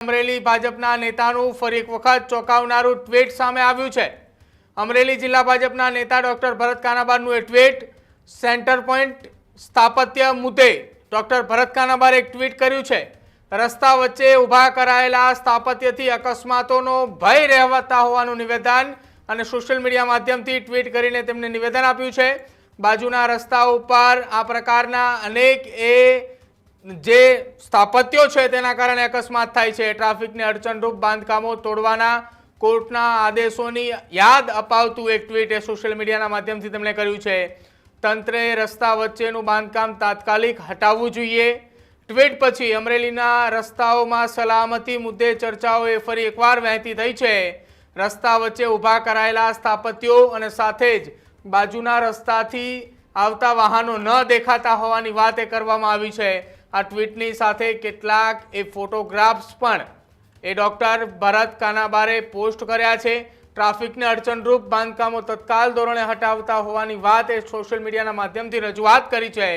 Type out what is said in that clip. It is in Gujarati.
અમરેલી ભાજપના નેતાનું ફરી એક વખત ચોંકાવનારું ટ્વીટ સામે આવ્યું છે. અમરેલી જિલ્લા ભાજપના નેતા ડોક્ટર ભરત કાનાબારનું એ ટ્વીટ સેન્ટર પોઈન્ટ સ્થાપત્ય મુદ્દે ડોક્ટર ભરત કાનાબારે એક ટ્વીટ કર્યું છે. રસ્તા વચ્ચે ઊભા કરાયેલા સ્થાપત્યથી અકસ્માતોનો ભય રહેવાતા હોવાનું નિવેદન અને સોશિયલ મીડિયા માધ્યમથી ટ્વીટ કરીને તેમને નિવેદન આપ્યું છે. બાજુના રસ્તા ઉપર આ પ્રકારના અનેક એ જે સ્થાપત્યો છે તેના કારણે અકસ્માત થાય છે. ટ્રાફિકને અડચણરૂપ બાંધકામો તોડવાના કોર્ટના આદેશોની યાદ અપાવતું એક ટ્વીટ એ સોશિયલ મીડિયાના માધ્યમથી તેમણે કર્યું છે. તંત્રે રસ્તા વચ્ચેનું બાંધકામ તાત્કાલિક હટાવવું જોઈએ. ટ્વીટ પછી અમરેલીના રસ્તાઓમાં સલામતી મુદ્દે ચર્ચાઓ એ ફરી એકવાર વહેતી થઈ છે. રસ્તા વચ્ચે ઊભા કરાયેલા સ્થાપત્યો અને સાથે જ બાજુના રસ્તાથી આવતા વાહનો ન દેખાતા હોવાની વાત એ કરવામાં આવી છે. આ ટ્વીટની સાથે કેટલાક એ ફોટોગ્રાફ્સ પણ એ ડૉક્ટર ભરત કાનાબારે પોસ્ટ કર્યા છે. ટ્રાફિકને અડચણરૂપ બાંધકામો તત્કાલ ધોરણે હટાવતા હોવાની વાત એ સોશિયલ મીડિયાના માધ્યમથી રજૂઆત કરી છે.